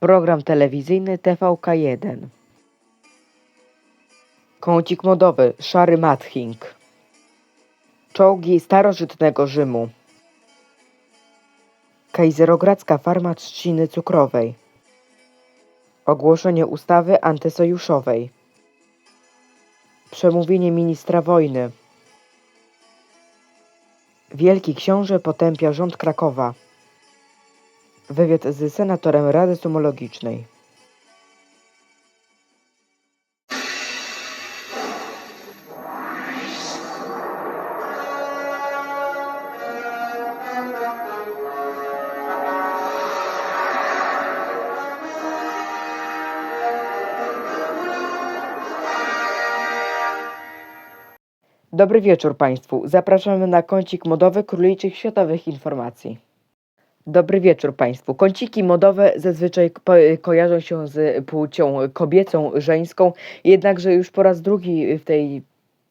Program telewizyjny TVK1. Kącik modowy Szary Matching. Czołgi starożytnego Rzymu. Kejzerogradzka farma trzciny cukrowej. Ogłoszenie ustawy antysojuszowej. Przemówienie ministra wojny. Wielki książę potępia rząd Krakowa. Wywiad z senatorem Rady Sumologicznej. Dobry wieczór Państwu. Zapraszamy na kącik modowy króliczych światowych informacji. Dobry wieczór Państwu. Kąciki modowe zazwyczaj ko- kojarzą się z płcią kobiecą, żeńską, jednakże już po raz drugi w tej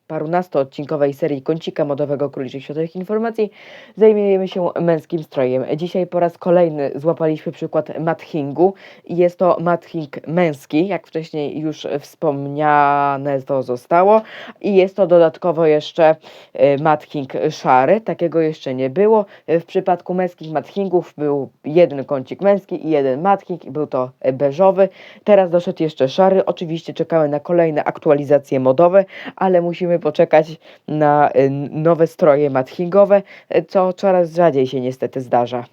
parunastoodcinkowej serii kącika modowego króliczych światowych informacji zajmujemy się męskim strojem. Dzisiaj po raz kolejny złapaliśmy przykład matchingu i jest to matching męski, jak wcześniej już wspomniane to zostało i jest to dodatkowo jeszcze e, matching szary, takiego jeszcze nie było. W przypadku męskich matchingów był jeden kącik męski i jeden matching i był to beżowy. Teraz doszedł jeszcze szary. Oczywiście czekamy na kolejne aktualizacje modowe, ale musimy poczekać na e, nowe stroje matchingowe, e, co coraz rzadziej się niestety zdarza.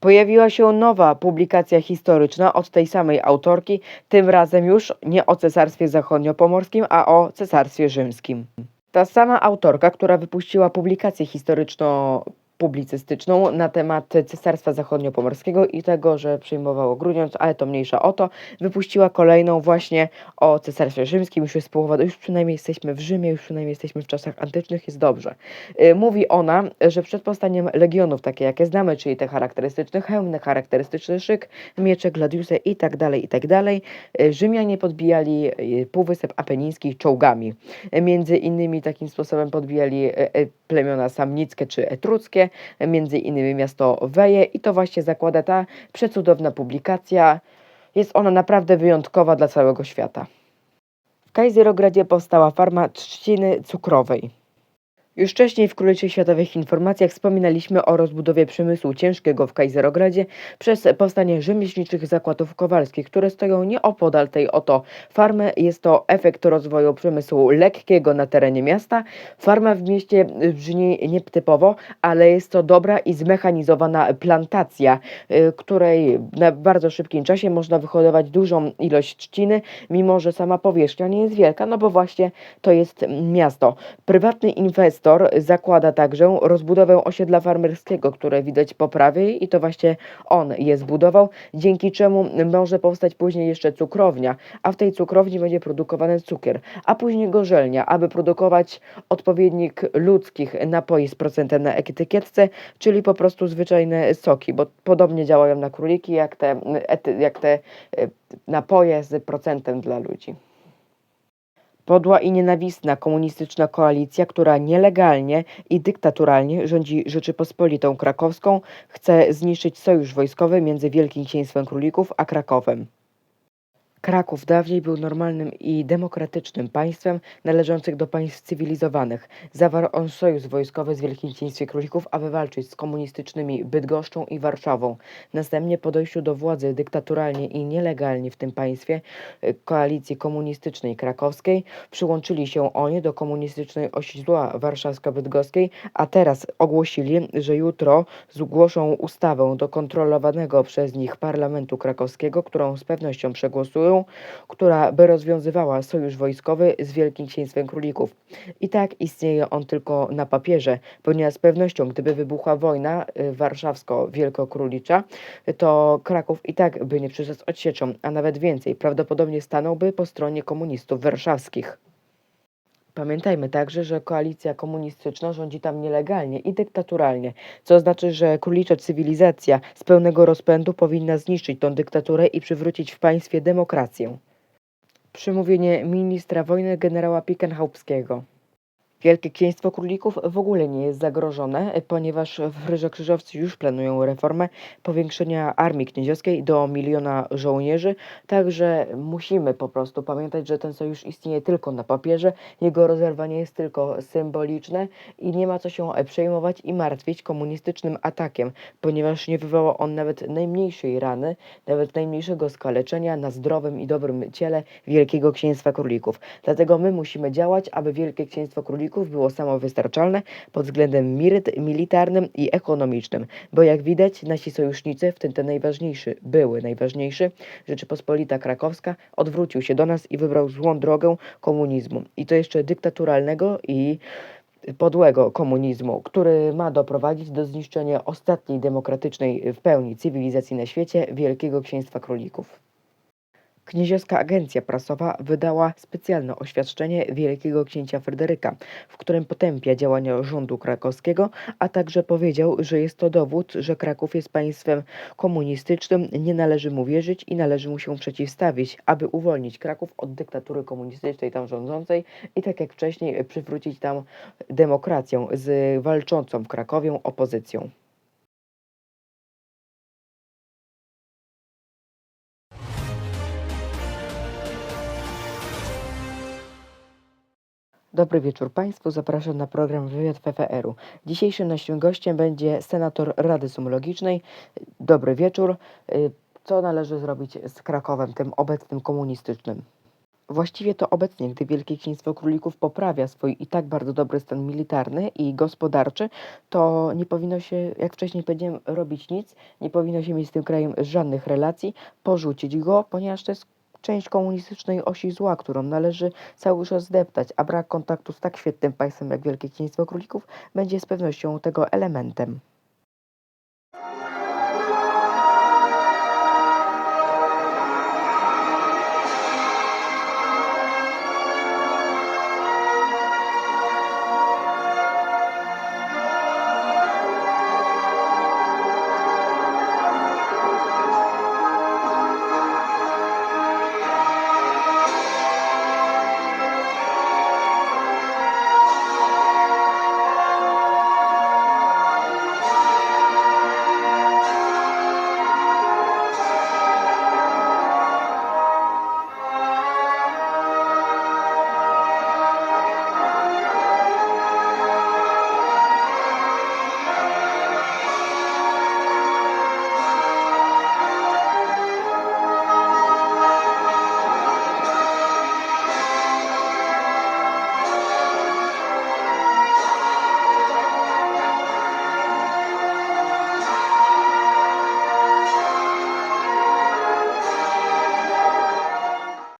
Pojawiła się nowa publikacja historyczna od tej samej autorki, tym razem już nie o Cesarstwie Zachodniopomorskim, a o Cesarstwie Rzymskim. Ta sama autorka, która wypuściła publikację historyczno-publicystyczną na temat Cesarstwa Zachodniopomorskiego i tego, że przyjmowało Grudziądz, ale to mniejsza o to, wypuściła kolejną właśnie o Cesarstwie Rzymskim. Już jest połowa, już przynajmniej jesteśmy w Rzymie, już przynajmniej jesteśmy w czasach antycznych, jest dobrze. Y, Mówi ona, że przed powstaniem legionów, takie jakie znamy, czyli te charakterystyczne hełmy, charakterystyczny szyk, miecze, gladiuse i tak dalej, i tak dalej, y, Rzymianie podbijali y, Półwysep Apeniński czołgami. Między innymi takim sposobem podbijali plemiona samnickie czy etruckie, między innymi miasto Weje i to właśnie zakłada ta przecudowna publikacja. Jest ona naprawdę wyjątkowa dla całego świata. W Kajzerogradzie powstała farma trzciny cukrowej. Już wcześniej w Królyczych Światowych Informacjach wspominaliśmy o rozbudowie przemysłu ciężkiego w Kajzerogradzie przez powstanie rzemieślniczych zakładów kowalskich, które stoją nieopodal tej oto farmy. Jest to efekt rozwoju przemysłu lekkiego na terenie miasta. Farma w mieście brzmi nietypowo, ale jest to dobra i zmechanizowana plantacja, y, której na bardzo szybkim czasie można wyhodować dużą ilość trzciny, mimo że sama powierzchnia nie jest wielka, no bo właśnie to jest miasto. Prywatny inwestor zakłada także rozbudowę osiedla farmerskiego, które widać po prawej i to właśnie on je zbudował, dzięki czemu może powstać później jeszcze cukrownia, a w tej cukrowni będzie produkowany cukier, a później gorzelnia, aby produkować odpowiednik ludzkich napoi z procentem na etykietce, czyli po prostu zwyczajne soki, bo podobnie działają na króliki jak te, jak te e, napoje z procentem dla ludzi. Podła i nienawistna komunistyczna koalicja, która nielegalnie i dyktaturalnie rządzi Rzeczypospolitą Krakowską, chce zniszczyć sojusz wojskowy między Wielkim Księstwem Królików a Krakowem. Kraków dawniej był normalnym i demokratycznym państwem należących do państw cywilizowanych. Zawarł on sojusz wojskowy z Wielkim Księstwem Królików, aby walczyć z komunistycznymi Bydgoszczą i Warszawą. Następnie po dojściu do władzy dyktaturalnie i nielegalnie w tym państwie y, koalicji komunistycznej krakowskiej przyłączyli się oni do komunistycznej osi zła warszawsko-bydgoskiej, a teraz ogłosili, że jutro zgłoszą ustawę do kontrolowanego przez nich parlamentu krakowskiego, którą z pewnością przegłosują, która by rozwiązywała sojusz wojskowy z Wielkim Księstwem Królików. I tak istnieje on tylko na papierze, ponieważ z pewnością, gdyby wybuchła wojna y, warszawsko-wielkokrólicza, to Kraków i tak by nie przyszedł z odsieczą, a nawet więcej, prawdopodobnie stanąłby po stronie komunistów warszawskich. Pamiętajmy także, że koalicja komunistyczna rządzi tam nielegalnie i dyktaturalnie, co znaczy, że królicza cywilizacja z pełnego rozpędu powinna zniszczyć tą dyktaturę i przywrócić w państwie demokrację. Przemówienie ministra wojny generała Pickenhaupskiego. Wielkie Księstwo Królików w ogóle nie jest zagrożone, ponieważ w Ryżokrzyżowcy już planują reformę powiększenia armii kniedziowskiej do miliona żołnierzy, także musimy po prostu pamiętać, że ten sojusz istnieje tylko na papierze, jego rozerwanie jest tylko symboliczne i nie ma co się przejmować i martwić komunistycznym atakiem, ponieważ nie wywoła on nawet najmniejszej rany, nawet najmniejszego skaleczenia na zdrowym i dobrym ciele Wielkiego Księstwa Królików. Dlatego my musimy działać, aby Wielkie Księstwo Królików było samowystarczalne pod względem militarnym i ekonomicznym, bo jak widać nasi sojusznicy, w tym ten najważniejszy, były najważniejszy, Rzeczypospolita Krakowska, odwrócił się do nas i wybrał złą drogę komunizmu. I to jeszcze dyktaturalnego i podłego komunizmu, który ma doprowadzić do zniszczenia ostatniej demokratycznej w pełni cywilizacji na świecie Wielkiego Księstwa Królików. Knieziowska Agencja Prasowa wydała specjalne oświadczenie Wielkiego Księcia Fryderyka, w którym potępia działania rządu krakowskiego, a także powiedział, że jest to dowód, że Kraków jest państwem komunistycznym, nie należy mu wierzyć i należy mu się przeciwstawić, aby uwolnić Kraków od dyktatury komunistycznej tam rządzącej i tak jak wcześniej przywrócić tam demokrację z walczącą w Krakowie opozycją. Dobry wieczór Państwu, zapraszam na program Wywiad PFR-u. Dzisiejszym naszym gościem będzie senator Rady Sumologicznej. Dobry wieczór. Y, Co należy zrobić z Krakowem, tym obecnym komunistycznym? Właściwie to obecnie, gdy Wielkie Księstwo Królików poprawia swój i tak bardzo dobry stan militarny i gospodarczy, to nie powinno się, jak wcześniej powiedziałem, robić nic, nie powinno się mieć z tym krajem żadnych relacji, porzucić go, ponieważ to jest część komunistycznej osi zła, którą należy cały czas zdeptać, a brak kontaktu z tak świetnym państwem jak Wielkie Księstwo Królików będzie z pewnością tego elementem.